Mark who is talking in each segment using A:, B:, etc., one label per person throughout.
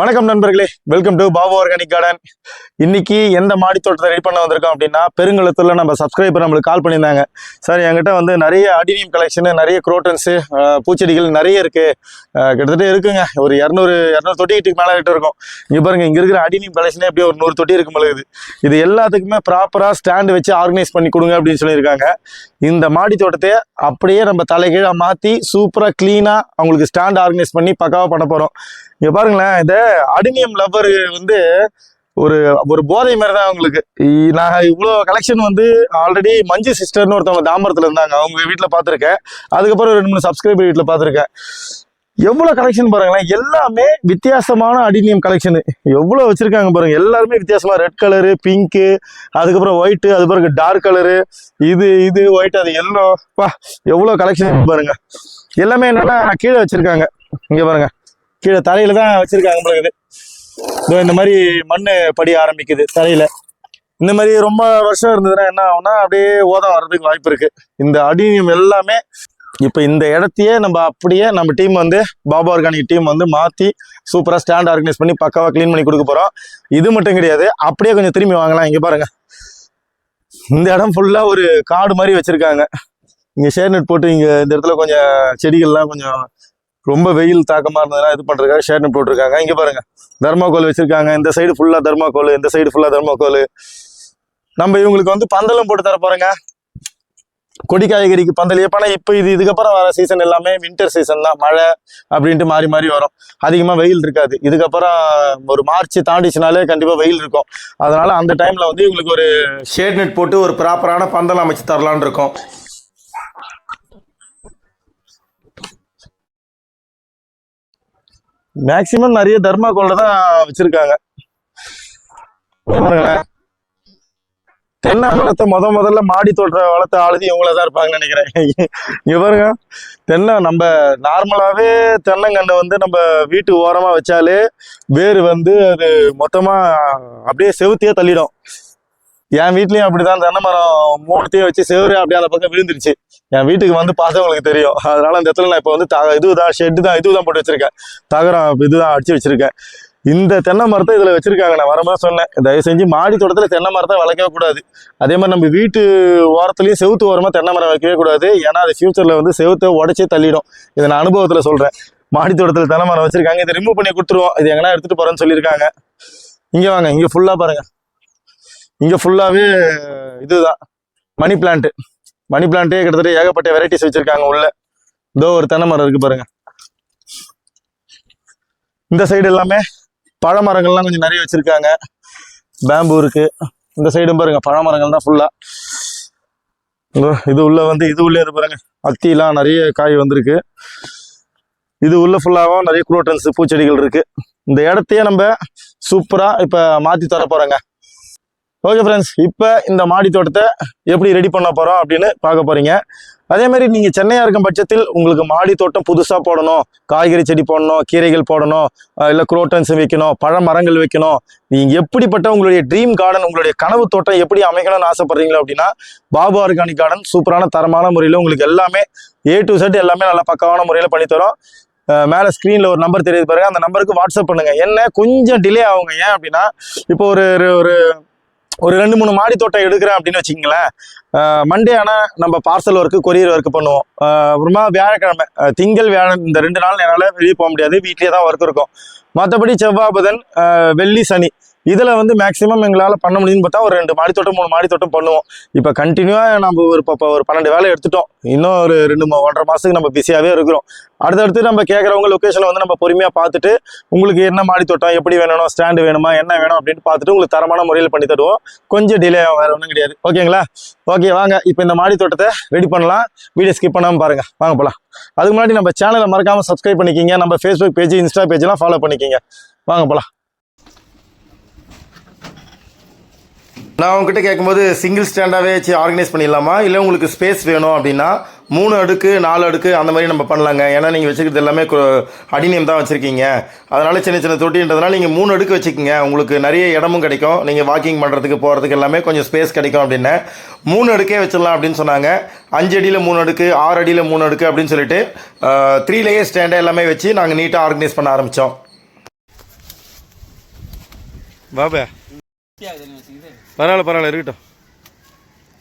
A: வணக்கம் நண்பர்களே. Welcome to Babu organic garden இன்னைக்கு எந்த மாடி தோட்டத்தை ரெடி பண்ண வந்திருக்கோம் அப்படின்னா பெருங்குளத்தில் நம்ம சப்ஸ்கிரைபர் நம்மளுக்கு கால் பண்ணியிருந்தாங்க. சார் என்கிட்ட வந்து நிறைய அடினியம் கலெக்ஷனு நிறைய குரோட்டன்ஸு பூச்செடிகள் நிறைய இருக்கு. கிட்டத்தட்ட இருக்குங்க. ஒரு இரநூறு இரநூறு தொட்டிக்கிட்டு மேலே கிட்ட இருக்கும். இங்கே பாருங்க இங்கே இருக்கிற அடினியம் கலெக்ஷனே அப்படியே ஒரு நூறு தொட்டி இருக்கும் பொழுது இது எல்லாத்துக்குமே ப்ராப்பராக ஸ்டாண்டு வச்சு ஆர்கனைஸ் பண்ணி கொடுங்க அப்படின்னு சொல்லியிருக்காங்க. இந்த மாடி தோட்டத்தை அப்படியே நம்ம தலைகீழாக மாற்றி சூப்பராக க்ளீனாக அவங்களுக்கு ஸ்டாண்ட் ஆர்கனைஸ் பண்ணி பக்காவாக பண்ண போகிறோம் இங்க பாருங்களேன் இந்த அடினியம் லவ்வர் வந்து ஒரு ஒரு போதை மாதிரி தான் அவங்களுக்கு நான் இவ்வளோ கலெக்ஷன் வந்து ஆல்ரெடி மஞ்சு சிஸ்டர்னு ஒருத்தவங்க தாம்பரத்தில் இருந்தாங்க. அவங்க வீட்டில் பார்த்துருக்கேன் அதுக்கப்புறம் ரெண்டு மூணு சப்ஸ்கிரைபர் வீட்டில் பார்த்துருக்கேன் எவ்வளோ கலெக்ஷன் பாருங்களேன். எல்லாமே வித்தியாசமான அடினியம் கலெக்ஷனு எவ்வளோ வச்சுருக்காங்க பாருங்க. எல்லாருமே வித்தியாசமாக ரெட் கலரு பிங்க்கு அதுக்கப்புறம் ஒயிட்டு அது பிறகு டார்க் கலரு இது இது ஒயிட் அது எல்லோ. பா எவ்வளோ கலெக்ஷன் பாருங்க. எல்லாமே என்னென்னா கீழே வச்சுருக்காங்க. இங்கே பாருங்கள் கீழே தரையில தான் வச்சிருக்காங்க போல இதோ இந்த மாதிரி மண்ணு படி ஆரம்பிக்குது தரையில இந்த மாதிரி ரொம்ப வருஷம் இருந்ததுன்னா என்ன ஆகும்னா அப்படியே ஓதம் வர்றதுக்கு வாய்ப்பு இருக்கு. இந்த அடினியம் எல்லாமே இப்போ இந்த இடத்தையே நம்ம அப்படியே நம்ம டீம் வந்து பாபா ஆர்கானிக் டீம் வந்து மாற்றி சூப்பராக ஸ்டாண்ட் ஆர்கனைஸ் பண்ணி பக்காவாக க்ளீன் பண்ணி கொடுக்க போகிறோம் இது மட்டும் கிடையாது. அப்படியே கொஞ்சம் திரும்பி வாங்கலாம் இங்கே பாருங்கள் இந்த இடம் ஃபுல்லாக ஒரு காடு மாதிரி வச்சிருக்காங்க. இங்கே ஷேர் நெட் போட்டு இங்கே இந்த இடத்துல கொஞ்சம் செடிகள்லாம் கொஞ்சம் ரொம்ப வெயில் தாக்கமாக இருந்ததுன்னா இது பண்ணுறதுக்காக ஷேர்னு போட்டிருக்காங்க இங்கே பாருங்க. தர்மாக்கோல் வச்சுருக்காங்க. இந்த சைடு ஃபுல்லாக தர்மாக்கோல் இந்த சைடு ஃபுல்லாக தர்மாக்கோல். நம்ம இவங்களுக்கு வந்து பந்தலும் போட்டு தர போறோங்க. கொடி காய்கறிக்கு பந்தல். எப்பனா இப்போ இது இதுக்கப்புறம் வர சீசன் எல்லாமே வின்டர் சீசன் தான். மழை அப்படின்ட்டு மாறி மாறி வரும். அதிகமாக வெயில் இருக்காது. இதுக்கப்புறம் ஒரு மார்ச் தாண்டிச்சுனாலே கண்டிப்பாக வெயில் இருக்கும். அதனால அந்த டைமில் வந்து இவங்களுக்கு ஒரு ஷேட் நெட் போட்டு ஒரு ப்ராப்பரான பந்தல் அமைச்சு தரலான் இருக்கோம். மேக்சிமம் நிறைய தர்மாக்கோல்ல தான் வச்சிருக்காங்க. தென்னை மரத்தை முத முதல்ல மாடி தோட்ட வளர்த்த ஆளுதி இவங்கள தான் இருப்பாங்கன்னு நினைக்கிறேன். இங்க பாருங்க. தென்னை நம்ம நார்மலாவே தென்னங்கண்டை வந்து நம்ம வீட்டு ஓரமா வச்சாலே வேர் வந்து அது மொத்தமா அப்படியே செவுத்தியே தள்ளிடும். என் வீட்லயும் அப்படிதான். தென்னை மரம் மூணுத்தையும் வச்சு செவரு அப்படியே அந்த பக்கம் விழுந்துருச்சு. என் வீட்டுக்கு வந்து பார்த்தவங்களுக்கு தெரியும். அதனால அந்த இடத்துல நான் இப்போ வந்து த இதுதான் ஷெட்டு தான் இதுதான் போட்டு வச்சிருக்கேன். தகரம் இதுதான் அடிச்சு வச்சிருக்கேன். இந்த தென்னை மரத்தை இதில் வச்சிருக்காங்க. நான் வரும்போது சொன்னேன். தயவு செஞ்சு மாடி தோட்டத்தில் தென்னை மரத்தை வளர்க்கவே கூடாது. அதே மாதிரி நம்ம வீட்டு ஓரத்துலேயும் செவுத்து ஓரமாக தென்னை மரம் வைக்கவே கூடாது. ஏன்னா அது ஃப்யூச்சரில் வந்து செவுத்தை உடச்சே தள்ளிடும். இதை நான் அனுபவத்தில் சொல்கிறேன் மாடி தோட்டத்தில் தென்னை மரம் வச்சிருக்காங்க. இதை ரிமூவ் பண்ணி கொடுத்துருவோம். இது எங்கன்னா எடுத்துகிட்டு போகிறேன்னு சொல்லியிருக்காங்க. இங்கே வாங்க. இங்கே ஃபுல்லாக பாருங்கள் இங்கே ஃபுல்லாகவே இதுதான். மணி பிளான்ட் மணி பிளான்ட்டே கிட்டத்தட்ட ஏகப்பட்ட வெரைட்டிஸ் வச்சுருக்காங்க உள்ள. இதோ ஒரு தென்னை மரம் இருக்குது பாருங்கள் இந்த சைடு எல்லாமே பழமரங்கள்லாம் கொஞ்சம் நிறைய வச்சுருக்காங்க. பேம்பு இருக்குது இந்த சைடும் பாருங்க பழமரங்கள் தான் ஃபுல்லாக இது உள்ள வந்து இது உள்ளே இது பாருங்க. அத்திலாம் நிறைய காய் வந்திருக்கு. இது உள்ள ஃபுல்லாகவும் நிறைய குரோட்டன்ஸ் பூச்செடிகள் இருக்கு. இந்த இடத்தையே நம்ம சூப்பராக இப்போ மாற்றி தர போகிறோங்க ஓகே ஃப்ரெண்ட்ஸ் இப்போ இந்த மாடி தோட்டத்தை எப்படி ரெடி பண்ண போகிறோம் அப்படின்னு பார்க்க போகிறீங்க அதே மாதிரி சென்னையாக இருக்கும் பட்சத்தில் உங்களுக்கு மாடி தோட்டம் புதுசாக போடணும். காய்கறி செடி போடணும் கீரைகள் போடணும் இல்லை குரோட்டன்ஸ் வைக்கணும் பழ மரங்கள் வைக்கணும். நீங்கள் எப்படிப்பட்ட உங்களுடைய ட்ரீம் கார்டன் உங்களுடைய கனவு தோட்டம் எப்படி அமைக்கணும்னு ஆசைப்பட்றீங்களோ அப்படின்னா பாபு ஆர்கானிக் கார்டன் சூப்பரான தரமான முறையில் உங்களுக்கு எல்லாமே ஏ டு செட் எல்லாமே நல்லா பக்கமான முறையில் பண்ணித்தரோம் மேலே ஸ்க்ரீனில் ஒரு நம்பர் தெரியுது பாருங்கள் அந்த நம்பருக்கு வாட்ஸ்அப் பண்ணுங்கள் என்ன? கொஞ்சம் டிலே ஆகுங்க. ஏன் அப்படின்னா இப்போ ஒரு ஒரு- ஒரு ரெண்டு மூணு மாடி தோட்டம் எடுக்கிறேன் அப்படின்னு வச்சுக்கிங்களேன் மண்டே ஆனால் நம்ம பார்சல் ஒர்க்கு கொரியர் ஒர்க் பண்ணுவோம். அஹ் அப்புறமா வியாழக்கிழமை திங்கள் வியாழன் இந்த ரெண்டு நாள் என்னால் வெளியே போக முடியாது வீட்லேயே தான் ஒர்க் இருக்கும். மற்றபடி செவ்வாய் புதன் அஹ் வெள்ளி சனி இதில் வந்து மேக்ஸிமம் எங்களால் பண்ண முடியும்னு பார்த்தா ஒரு ரெண்டு மாடி தோட்டம் மூணு மாடி தோட்டம் பண்ணுவோம். இப்போ கண்டினியூவாக நம்ம ஒரு இப்போ ஒரு பன்னெண்டு வேலை எடுத்துட்டோம். இன்னும் ஒரு ரெண்டு ஒன்றரை மாதத்துக்கு நம்ம பிஸியாகவே இருக்கிறோம். அடுத்தடுத்து நம்ம கேட்குறவங்க லொக்கேஷனை வந்து நம்ம பொறுமையாக பார்த்துட்டு உங்களுக்கு என்ன மாடி தோட்டம் எப்படி வேணும் ஸ்டாண்டு வேணுமா என்ன வேணும் அப்படின்னு பார்த்துட்டு உங்களுக்கு தரமான முறையில் பண்ணி தருவோம். கொஞ்சம் டிலே ஆகும் வேறு ஒன்றும் கிடையாது. ஓகேங்களா ஓகே வாங்க. இப்போ இந்த மாடி தோட்டத்தை ரெடி பண்ணலாம். வீடியோ ஸ்கிப் பண்ணாமல் பாருங்கள் வாங்க போகலாம் அதுக்கு முன்னாடி நம்ம சேனலை மறக்காமல் சப்ஸ்கிரைப் பண்ணிக்கிங்க. நம்ம ஃபேஸ்புக் பேஜ் இன்ஸ்டா பேஜ்லாம் ஃபாலோ பண்ணிக்கிங்க. வாங்க போகலாம் நான் உங்ககிட்ட கேட்கும்போது சிங்கிள் ஸ்டாண்டாகவே வச்சு ஆர்கனைஸ் பண்ணிடலாமா? இல்லை உங்களுக்கு ஸ்பேஸ் வேணும் அப்படின்னா மூணு அடுக்கு நாலு அடுக்கு அந்த மாதிரி நம்ம பண்ணலாங்க. ஏன்னா நீங்கள் வச்சுக்கிறது எல்லாமே கு- அடிநியம் தான் வச்சுருக்கீங்க. அதனால சின்ன சின்ன தொட்டின்றதுனால நீங்கள் மூணு அடுக்கு வச்சுக்கோங்க. உங்களுக்கு நிறைய இடமும் கிடைக்கும். நீங்கள் வாக்கிங் பண்ணுறதுக்கு போகிறதுக்கு எல்லாமே கொஞ்சம் ஸ்பேஸ் கிடைக்கும் அப்படின்னு. மூணு அடுக்கே வச்சிடலாம் அப்படின்னு சொன்னாங்க. அஞ்சு அடியில் மூணு அடுக்கு ஆறு அடியில் மூணு அடுக்கு அப்படின்னு சொல்லிட்டு த்ரீ லேயர் ஸ்டாண்டாக எல்லாமே வச்சு நாங்கள் நீட்டாக ஆர்கனைஸ் பண்ண ஆரம்பித்தோம் பாபா பரவாயில்ல பரவாயில்ல இருக்கட்டும்.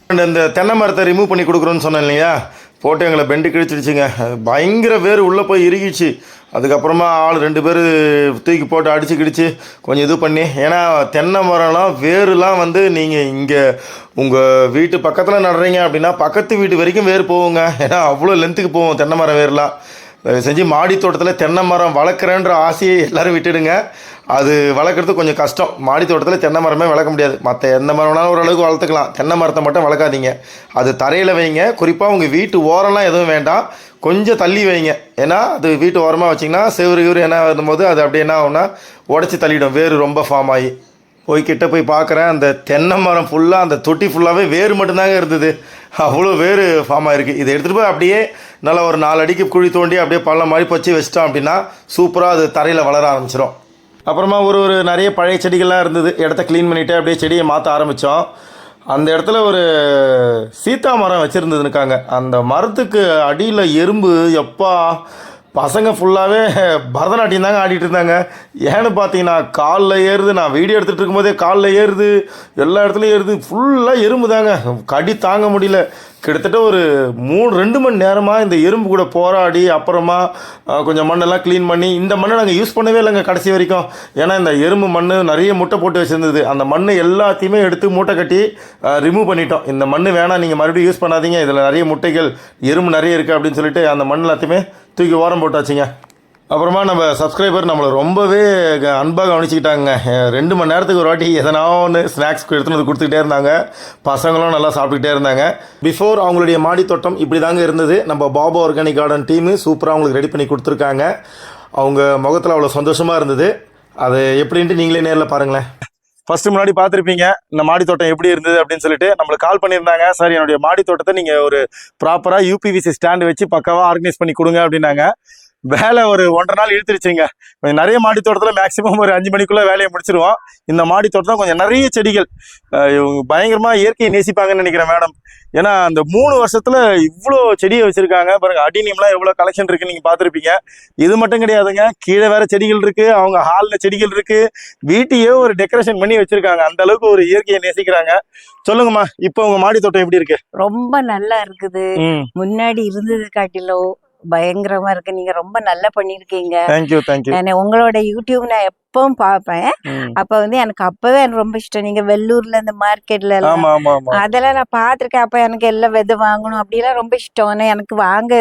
A: இந்த தென்னை மரத்தை ரிமூவ் பண்ணி கொடுக்குறோன்னு சொன்னேன் இல்லையா? போட்டு எங்களை பெண்டு கிழிச்சிடுச்சுங்க. பயங்கர வேர் உள்ளே போய் இறுகிச்சு அதுக்கப்புறமா ஆள் ரெண்டு பேர் தூக்கி போட்டு அடித்து கிடிச்சு கொஞ்சம் இது பண்ணி. ஏன்னா தென்னை மரம்லாம் வேருலாம் வந்து நீங்கள் இங்கே உங்கள் வீட்டு பக்கத்தில் நடுறீங்க அப்படின்னா பக்கத்து வீட்டு வரைக்கும் வேர் போகுங்க. ஏன்னா அவ்வளோ லென்த்துக்கு போவோம் தென்னை மரம் வேர்லாம். தயவு செஞ்சு மாடி தோட்டத்தில் தென்னை மரம் வளர்க்குறேன்ற ஆசையை எல்லாரும் விட்டுடுங்க. அது வளர்க்குறது கொஞ்சம் கஷ்டம். மாடி தோட்டத்தில் தென்னை மரமே வளர்க்க முடியாது. மற்ற எந்த மரம் வேணாலும் ஓரளவுக்கு வளர்த்துக்கலாம். தென்னை மரத்தை மட்டும் வளர்க்காதீங்க. அது தரையில் வைங்க. குறிப்பாக உங்கள் வீட்டு ஓரம்லாம் எதுவும் வேண்டாம். கொஞ்சம் தள்ளி வைங்க. ஏன்னா அது வீட்டு ஓரமாக வச்சிங்கன்னா செவ்வறு கிவரு என்ன வரும்போது அது அப்படியே என்ன ஆகும்னா உடச்சி தள்ளிவிடும் வேறு ரொம்ப ஃபார்ம் ஆகி. போய் கிட்ட போய் பார்க்குறேன். அந்த தென்னை மரம் ஃபுல்லாக அந்த தொட்டி ஃபுல்லாகவே வேர் மட்டும்தாங்க இருந்தது. அவ்வளோ வேர் ஃபார்ம் இருக்குது இதை எடுத்துகிட்டு போய் அப்படியே நல்லா ஒரு நாலு அடிக்கு குழி தோண்டி அப்படியே பள்ளம் மாதிரி பச்சு வச்சிட்டோம் அப்படின்னா சூப்பராக அது தரையில் வளர ஆரம்பிச்சிடும் அப்புறமா ஒரு ஒரு நிறைய பழைய செடிகள்லாம் இருந்தது. இடத்த க்ளீன் பண்ணிவிட்டு அப்படியே செடியை மாற்ற ஆரம்பித்தோம் அந்த இடத்துல ஒரு சீத்தா மரம் வச்சுருந்ததுனுக்காங்க அந்த மரத்துக்கு அடியில் எறும்பு எப்பா பசங்க ஃபுல்லாகவே பரதநாட்டியம் தாங்க ஆடிட்டு இருந்தாங்க. ஏன்னு பார்த்தீங்கன்னா காலில் ஏறுது நான் வீடியோ எடுத்துகிட்டு இருக்கும்போதே காலில் ஏறுது எல்லா இடத்துலையும் ஏறுது ஃபுல்லாக எறும்பு தாங்க கடி தாங்க முடியல. கிட்டத்தட்ட ஒரு மூணு ரெண்டு மணி நேரமாக இந்த எறும்பு கூட போராடி அப்புறமா கொஞ்சம் மண்ணெல்லாம் க்ளீன் பண்ணி இந்த மண்ணை நாங்கள் யூஸ் பண்ணவே இல்லைங்க கடைசி வரைக்கும். ஏன்னா இந்த எறும்பு மண் நிறைய முட்டை போட்டு வச்சுருந்தது. அந்த மண் எல்லாத்தையுமே எடுத்து மூட்டை கட்டி ரிமூவ் பண்ணிட்டோம். இந்த மண் வேணாம் நீங்கள் மறுபடியும் யூஸ் பண்ணாதீங்க. இதில் நிறைய முட்டைகள் எறும்பு நிறைய இருக்குது அப்படின்னு சொல்லிட்டு அந்த மண் எல்லாத்தையுமே தூக்கி ஓரம் போட்டாச்சுங்க. அப்புறமா நம்ம சப்ஸ்கிரைபர் நம்மளை ரொம்பவே க- அன்பாக கவனிச்சுக்கிட்டாங்க. ரெண்டு மணி நேரத்துக்கு ஒரு வாட்டி எதனா ஒன்று ஸ்நாக்ஸ் எடுத்துன்னு வந்து கொடுத்துக்கிட்டே இருந்தாங்க. பசங்களும் நல்லா சாப்பிட்டுக்கிட்டே இருந்தாங்க. பிஃபோர் அவங்களுடைய மாடி தோட்டம் இப்படி தாங்க இருந்தது. நம்ம பாபா ஆர்கானிக் கார்டன் டீமு சூப்பராக அவங்களுக்கு ரெடி பண்ணி கொடுத்துருக்காங்க. அவங்க முகத்தில் அவ்வளோ சந்தோஷமாக இருந்தது. அது எப்படின்ட்டு நீங்களே நேரில் பாருங்களேன். ஃபர்ஸ்ட் முன்னாடி பார்த்துருப்பீங்க இந்த மாடி தோட்டம் எப்படி இருந்தது அப்படின்னு சொல்லிட்டு நம்மளுக்கு கால் பண்ணியிருந்தாங்க. சார் என்னுடைய மாடி தோட்டத்தை நீங்கள் ஒரு ப்ராப்பராக யூபிவிசி ஸ்டாண்டு வச்சு பக்காவாக ஆர்கனைஸ் பண்ணி கொடுங்க அப்படின்னாங்க. வேலை ஒரு ஒன்றரை நாள் இழுத்துருச்சுங்க. கொஞ்சம் நிறைய மாடி தோட்டத்தில் மேக்ஸிமம் ஒரு அஞ்சு மணிக்குள்ளே வேலையை முடிச்சிருவோம். இந்த மாடி தோட்டத்தில் கொஞ்சம் நிறைய செடிகள் பயங்கரமாக இயற்கையை நேசிப்பாங்கன்னு நினைக்கிறேன் மேடம் ஏன்னா அந்த மூணு வருஷத்துல இவ்வளோ செடியை வச்சிருக்காங்க. பாருங்க அடினியம்லாம் எவ்வளோ கலெக்ஷன் இருக்கு நீங்க பார்த்துருப்பீங்க. இது மட்டும் கிடையாதுங்க. கீழே வேற செடிகள் இருக்கு. அவங்க ஹாலில் செடிகள் இருக்கு. வீட்டையே ஒரு டெக்கரேஷன் பண்ணி வச்சிருக்காங்க. அந்த அளவுக்கு ஒரு இயற்கையை நேசிக்கிறாங்க. சொல்லுங்கம்மா இப்போ உங்க மாடி தோட்டம் எப்படி இருக்கு?
B: ரொம்ப நல்லா இருக்குது. முன்னாடி இருந்தது காட்டிலும் பயங்கரமா இருக்கு. நீங்க ரொம்ப நல்லா பண்ணிருக்கீங்க.
A: தேங்க்யூ தேங்க்யூ
B: உங்களோட யூடியூப் நான் எப்பவும் பார்ப்பேன் அப்ப வந்து எனக்கு அப்பவே எனக்கு ரொம்ப இஷ்டம். நீங்க வெள்ளூர்ல இந்த மார்க்கெட்ல எல்லாம் அதெல்லாம் நான் பார்த்திருக்கேன் அப்ப எனக்கு எல்லாம் விதை வாங்கணும் அப்படிலாம் ரொம்ப இஷ்டம். ஆனா எனக்கு வாங்க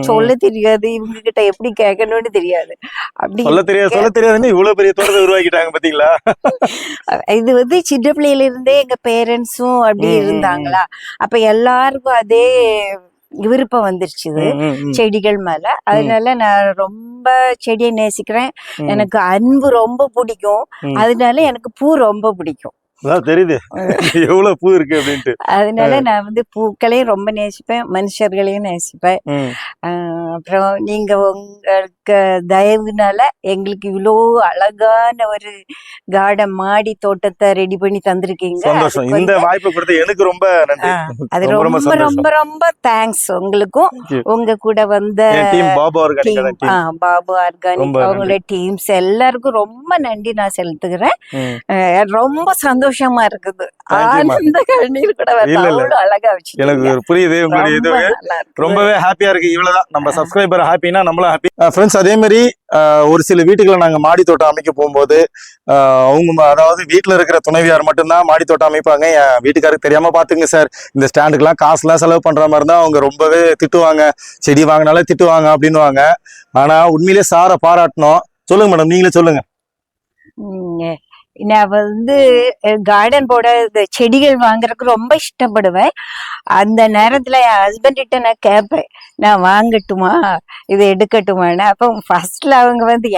B: சொல்ல தெரியாது. இவங்க கிட்ட எப்படி கேட்கணும்னு தெரியாது. அப்படி
A: சொல்ல தெரியாது சொல்ல தெரியாதுன்னு இவ்வளவு பெரிய தோட்டத்தை உருவாக்கிட்டாங்க பாத்தீங்களா?
B: இது வந்து சின்ன பிள்ளையில இருந்தே எங்க பேரண்ட்ஸும் அப்படி. இருந்தாங்களா? அப்ப எல்லாருக்கும் அதே விருப்பம் வந்துருச்சு. செடிகள் மேல அதனால நான் ரொம்ப செடியை நேசிக்கிறேன். எனக்கு அன்பு ரொம்ப பிடிக்கும். அதனால எனக்கு பூ ரொம்ப பிடிக்கும்
A: அதான் தெரியுது. எவ்வளவு பூ இருக்கு அப்படின்ட்டு.
B: அதனால நான் வந்து பூக்களையும் ரொம்ப நேசிப்பேன் மனுஷர்களையும் நேசிப்பேன். அப்புறம் நீங்க உங்களுக்கு தயவுனால எங்களுக்கு இவ்வளோ அழகான ஒரு கார்டன் மாடி தோட்டத்தை ரெடி பண்ணி தந்திருக்கீங்க.
A: சந்தோஷம். இந்த வாய்ப்பை கொடுத்த எனக்கு ரொம்ப
B: அது
A: ரொம்ப ரொம்ப
B: ரொம்ப தேங்க்ஸ் உங்களுக்கும். உங்க கூட வந்த
A: பாபா ஆர்கானிக்
B: அவங்களோட டீம்ஸ் எல்லாருக்கும் ரொம்ப நன்றி நான் செலுத்துகிறேன். ரொம்ப சந்தோஷமா. இருக்குது.
A: You, ma'am.
B: ஆனந்த கண்ணீர் கூட அழகா வச்சு
A: எனக்கு புரியுது உங்களுடைய இது ரொம்பவே ஹாப்பியா இருக்கு. இவ்வளவுதான். நம்ம சப்ஸ்கிரைபர் ஹாப்பினா நம்மளும் ஹாப்பி ஃப்ரெண்ட்ஸ் அதே மாதிரி ஒரு சில வீட்டுகளை நாங்க மாடி தோட்டம் அமைக்க போகும்போது அவங்க அதாவது வீட்டுல இருக்கிற துணைவியார் மட்டும்தான் மாடி தோட்டம் அமைப்பாங்க. என் வீட்டுக்காருக்கு தெரியாம பாத்துங்க சார். இந்த ஸ்டாண்டுக்கெல்லாம் காசுலாம் செலவு பண்ற மாதிரி இருந்தா அவங்க ரொம்பவே திட்டுவாங்க. செடி வாங்கினாலே திட்டுவாங்க அப்படின்னுவாங்க. ஆனா உண்மையிலேயே சாரை பாராட்டணும். சொல்லுங்க மேடம் நீங்களே சொல்லுங்க.
B: நான் வந்து கார்டன் போட இந்த செடிகள் வாங்குறதுக்கு ரொம்ப இஷ்டப்படுவேன். அந்த நேரத்தில் என் ஹஸ்பண்ட் கிட்ட நான் கேட்பேன் நான் வாங்கட்டுமா? இதை எடுக்கட்டுமான்னு? அப்போ ஃபர்ஸ்ட்ல அவங்க வந்து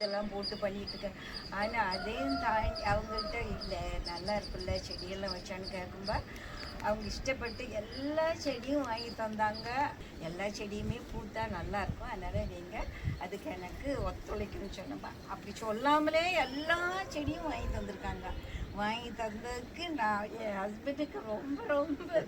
B: இதெல்லாம் போட்டு பண்ணிட்டு இருக்கேன். ஆனால் அதையும் தாண்டி அவங்ககிட்ட இல்லை நல்லா இருக்குல்ல செடியெல்லாம் வச்சான்னு கேட்கும்பா அவங்க இஷ்டப்பட்டு எல்லா செடியும் வாங்கி தந்தாங்க. எல்லா செடியுமே பூத்தா நல்லா இருக்கும். அதனால நீங்கள் எனக்கு ஒத்துழைக்கணும்னு சொன்னப்பா. அப்படி சொல்லாமலே எல்லா செடியும் வாங்கி தந்திருக்காங்க. வாங்கி தந்ததுக்கு நான் என் ஹஸ்பண்டுக்கு ரொம்ப ரொம்ப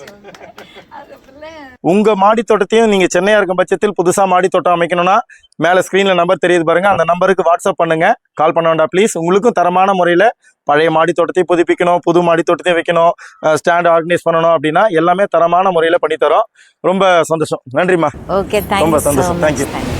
B: சொல்றேன். அதுக்குள்ள
A: உங்க மாடி தோட்டத்தையும் நீங்க சென்னையா இருக்கும் பட்சத்தில் புதுசா மாடி தோட்டம் அமைக்கணும்னா மேல ஸ்கிரீன்ல நம்பர் தெரியுது பாருங்க. அந்த நம்பருக்கு வாட்ஸ்அப் பண்ணுங்க. கால் பண்ண வேண்டாம் ப்ளீஸ் உங்களுக்கும் தரமான முறையில பழைய மாடி தோட்டத்தையும் புதுப்பிக்கணும் புது மாடி தோட்டத்தையும் வைக்கணும் ஸ்டாண்ட் ஆர்கனைஸ் பண்ணணும் அப்படின்னா எல்லாமே தரமான முறையில பண்ணி தரோம். ரொம்ப சந்தோஷம். நன்றிம்மா.
B: ஓகே
A: ரொம்ப சந்தோஷம்.
B: தேங்க்ஸ்